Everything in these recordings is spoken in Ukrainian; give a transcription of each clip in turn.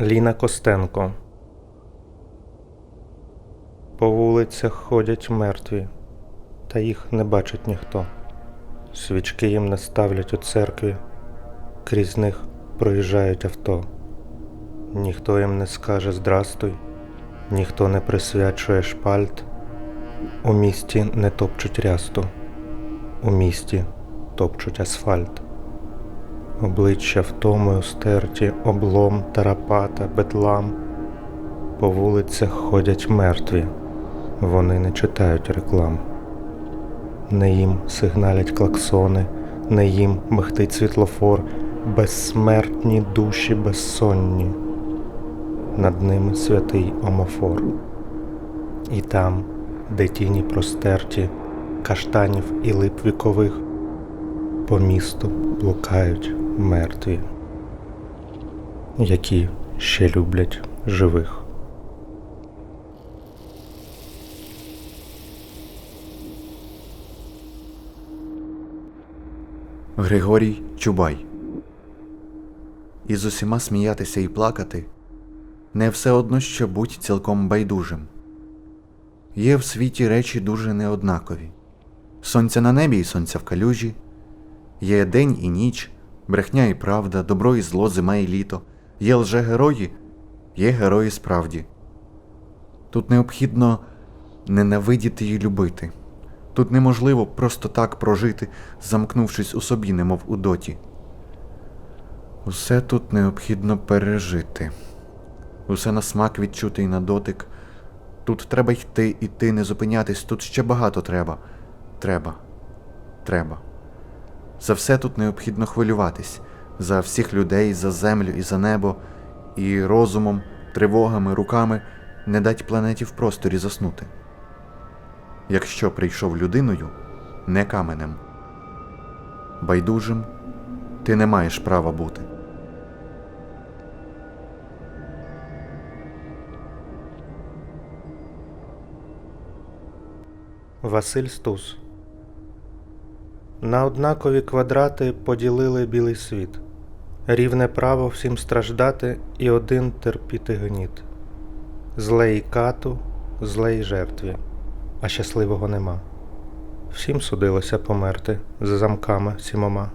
Ліна Костенко. По вулицях ходять мертві, та їх не бачить ніхто. Свічки їм не ставлять у церкві, крізь них проїжджають авто. Ніхто їм не скаже здрастуй, ніхто не присвячує шпальт. У місті не топчуть рясту, у місті топчуть асфальт. Обличчя втомою стерті, облом, тарапата, бедлам. По вулицях ходять мертві, вони не читають реклам. Не їм сигналять клаксони, не їм михтить світлофор, безсмертні душі безсонні. Над ними святий омофор. І там, де тіні простерті, каштанів і лип вікових, по місту блукають мертві, які ще люблять живих. Григорій Чубай. І з усіма сміятися і плакати не все одно, що будь цілком байдужим. Є в світі речі дуже неоднакові сонця на небі і сонця в калюжі, є день і ніч, брехня і правда, добро і зло, зима і літо, є лже-герої, є герої справді. Тут необхідно ненавидіти і любити. Тут неможливо просто так прожити, замкнувшись у собі, немов у доті. Усе тут необхідно пережити, усе на смак відчути і на дотик. Тут треба йти, іти, не зупинятись, тут ще багато треба. Треба, треба. За все тут необхідно хвилюватись, за всіх людей, за землю і за небо, і розумом, тривогами, руками не дать планеті в просторі заснути якщо прийшов людиною, не каменем. Байдужим ти не маєш права бути. Василь Стус На однакові квадрати поділили білий світ, рівне право всім страждати і один терпіти гніт. Зле й кату, зле жертві, а щасливого нема. Всім судилося померти за замками сімома.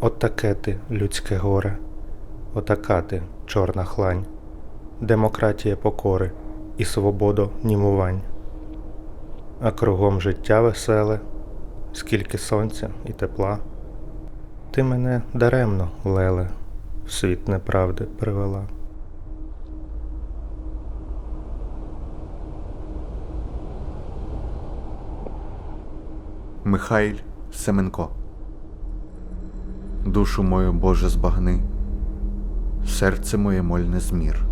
От таке ти, людське горе, отака ти, чорна хлань, демократія покори і свобода німувань а кругом життя веселе, скільки сонця і тепла. Ти мене даремно, леле, в світ неправди привела. Михайль Семенко. Душу мою, Боже, збагни, серце моє мольне змір.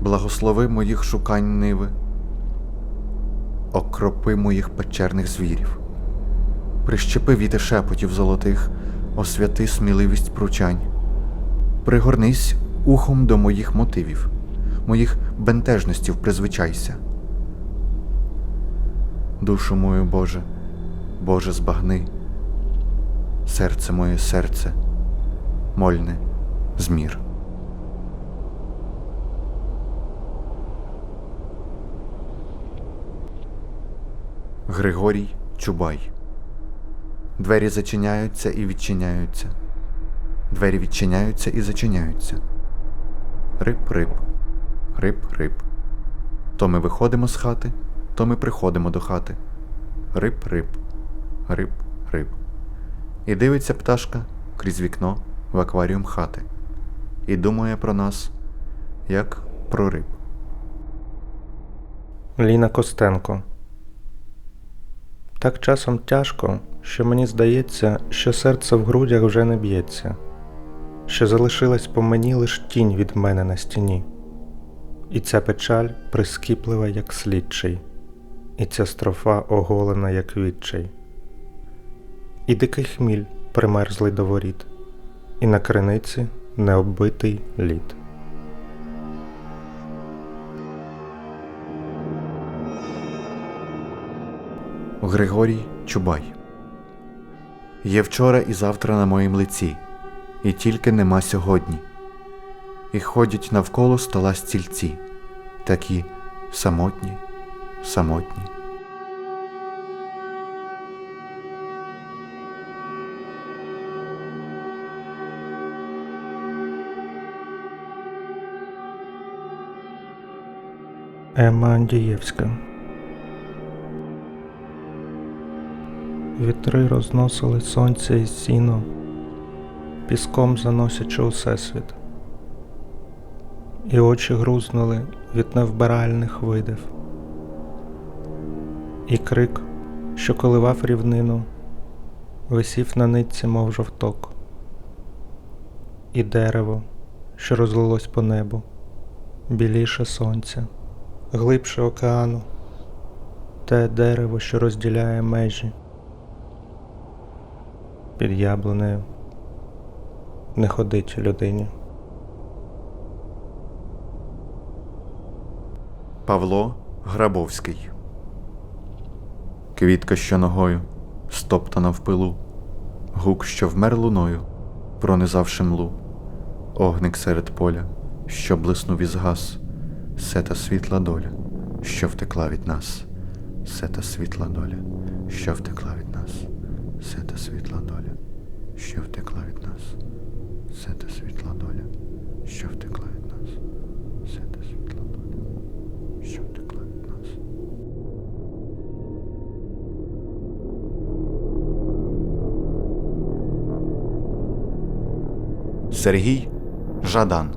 Благослови моїх шукань ниви, окропи моїх печерних звірів, прищепи віти шепотів золотих, освяти сміливість пручань, пригорнись ухом до моїх мотивів, моїх бентежностів призвичайся. Душу мою, Боже, Боже, збагни, серце моє серце, мольне змір. Григорій Чубай. Двері зачиняються і відчиняються. Двері відчиняються і зачиняються. Рип-рип, рип-рип. То ми виходимо з хати, то ми приходимо до хати. Рип-рип, рип-рип. І дивиться пташка крізь вікно в акваріум хати. І думає про нас, як про риб. Ліна Костенко. Так часом тяжко, що мені здається, що серце в грудях вже не б'ється, що залишилась по мені лиш тінь від мене на стіні, і ця печаль прискіплива, як слідчий, і ця строфа оголена, як відчай, і дикий хміль примерзлий до воріт, і на криниці необбитий лід. Григорій Чубай. Є вчора і завтра на моїм лиці, і тільки нема сьогодні. і ходять навколо стола стільці, такі самотні, самотні. Ема Андієвська. Вітри розносили сонце і сіно, піском заносячи усесвіт, і очі грузнули від невбиральних видів. І крик, що коливав рівнину, висів на нитці, мов жовток, і дерево, що розлилось по небу, біліше сонця глибше океану, те дерево, що розділяє межі. Під яблунею не ходить людині. Павло Грабовський. Квітка, що ногою, стоптана в пилу, гук, що вмер луною, пронизавши млу, огник серед поля, що блиснув і згас, сета світла доля, що втекла від нас, сета світла доля, що втекла від нас, сета світла доля, що втекла від нас, сета світла доля, що втекла від нас, сета світла доля що втекла від нас. Сергій Жадан.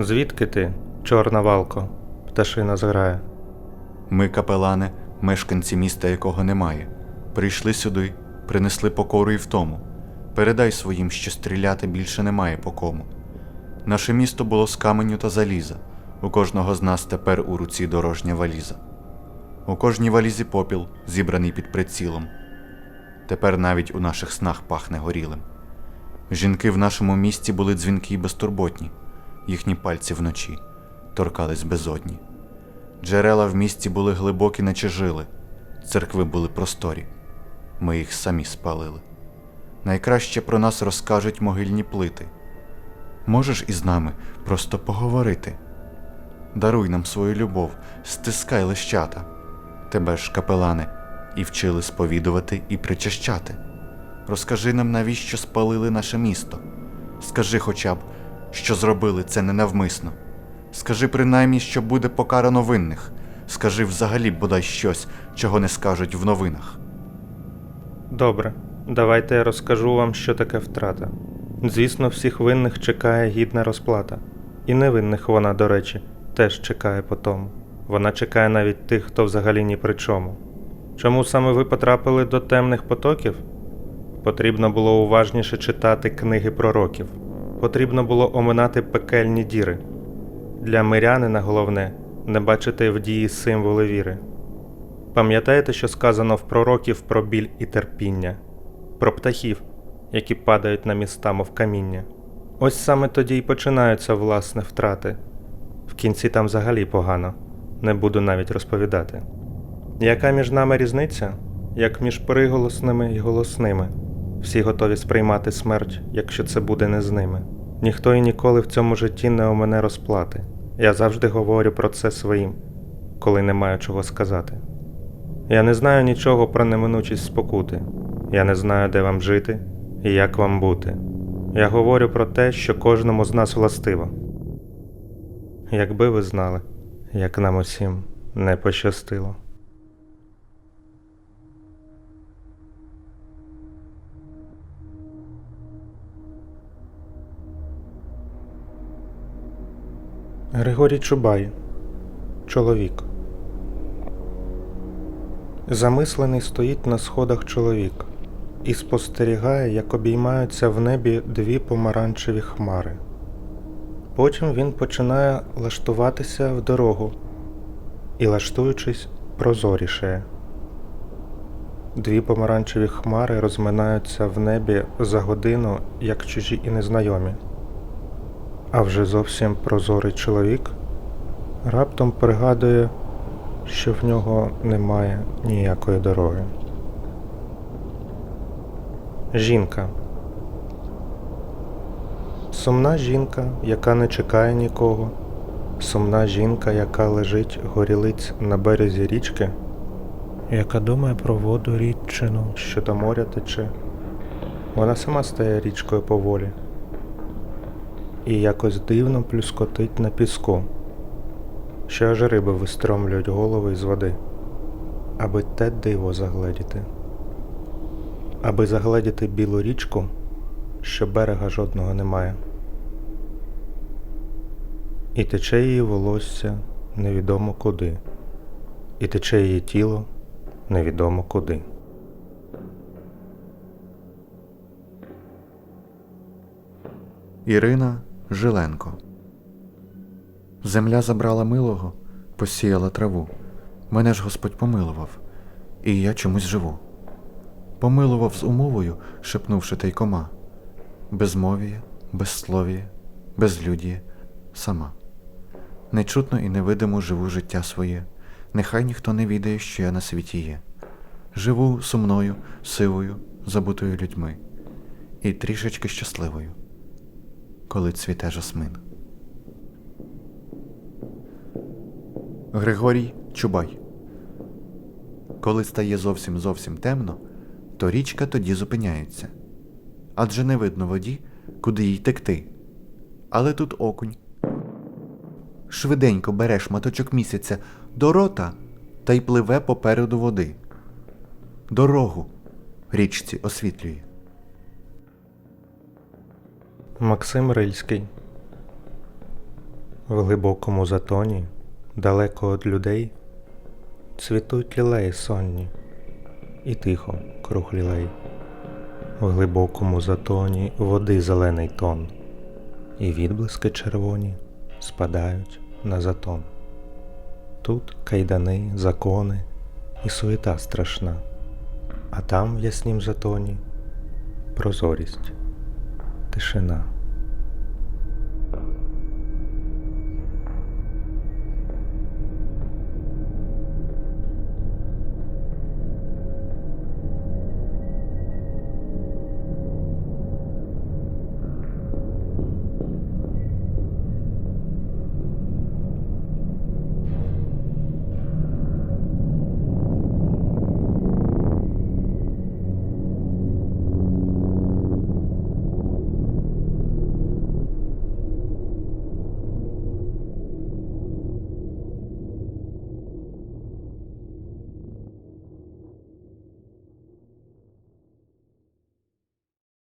Звідки ти, чорна валко, пташина зграє? Ми, капелани, мешканці міста, якого немає, прийшли сюди, принесли покору і втому. Передай своїм, що стріляти більше немає по кому. Наше місто було з каменю та заліза. У кожного з нас тепер у руці дорожня валіза. У кожній валізі попіл, зібраний під прицілом. Тепер навіть у наших снах пахне горілим. Жінки в нашому місті були дзвінкі й безтурботні, їхні пальці вночі торкались безодні. Джерела в місті були глибокі, наче жили, церкви були просторі, ми їх самі спалили. Найкраще про нас розкажуть могильні плити. Можеш із нами просто поговорити? Даруй нам свою любов, стискай лищата. Тебе ж, капелане, і вчили сповідувати і причащати. Розкажи нам, навіщо спалили наше місто. Скажи хоча б, що зробили це ненавмисно. Скажи принаймні, що буде покарано винних. Скажи взагалі бодай щось, чого не скажуть в новинах. Добре, давайте я розкажу вам, що таке втрата. Звісно, всіх винних чекає гідна розплата. І невинних вона, до речі, теж чекає по тому. Вона чекає навіть тих, хто взагалі ні при чому. Чому саме ви потрапили до темних потоків? Потрібно було уважніше читати книги пророків. Потрібно було оминати пекельні діри. Для мирянина головне не бачити в дії символи віри. Пам'ятаєте, що сказано в пророків про біль і терпіння, про птахів, які падають на міста, мов каміння. Ось саме тоді й починаються власне втрати. В кінці там взагалі погано, не буду навіть розповідати. Яка між нами різниця? Як між приголосними і голосними. Всі готові сприймати смерть, якщо це буде не з ними. Ніхто і ніколи в цьому житті не омене розплати. Я завжди говорю про це своїм, коли не маю чого сказати. Я не знаю нічого про неминучість спокути. Я не знаю, де вам жити і як вам бути. Я говорю про те, що кожному з нас властиво. Якби ви знали, як нам усім не пощастило. Григорій Чубай. Чоловік. Замислений стоїть на сходах чоловік і спостерігає, як обіймаються в небі дві помаранчеві хмари. Потім він починає лаштуватися в дорогу і, лаштуючись, прозорішає. Дві помаранчеві хмари розминаються в небі за годину, як чужі і незнайомі. А вже зовсім прозорий чоловік раптом пригадує, що в нього немає ніякої дороги. Жінка. Сумна жінка, яка не чекає нікого, сумна жінка, яка лежить горілиць на березі річки, яка думає про воду річчину, що до моря тече. Вона сама стає річкою поволі і якось дивно плюскотить на піску, що аж риби вистромлюють голови з води, аби те диво загледіти, аби загледіти білу річку, що берега жодного немає. І тече її волосся невідомо куди, і тече її тіло невідомо куди. Ірина Жиленко. Земля забрала милого, посіяла траву. Мене ж Господь помилував, і я чомусь живу. Помилував з умовою, шепнувши тайкома. Безмовіє, безсловіє, безлюдіє, сама. Нечутно і невидимо живу життя своє. Нехай ніхто не відає, що я на світі є. Живу сумною, сивою, забутою людьми, і трішечки щасливою коли цвіте жасмин. Григорій Чубай. Коли стає зовсім зовсім темно, то річка тоді зупиняється. Адже не видно воді, куди їй текти. Але тут окунь. Швиденько бере шматочок місяця до рота та й пливе попереду води. Дорогу річці освітлює. Максим Рильський В глибокому затоні, далеко від людей, цвітуть лілеї сонні, і тихо круг лілей. В глибокому затоні води зелений тон, і відблиски червоні спадають на затон. Тут кайдани, закони і суета страшна, а там в яснім затоні прозорість тишина.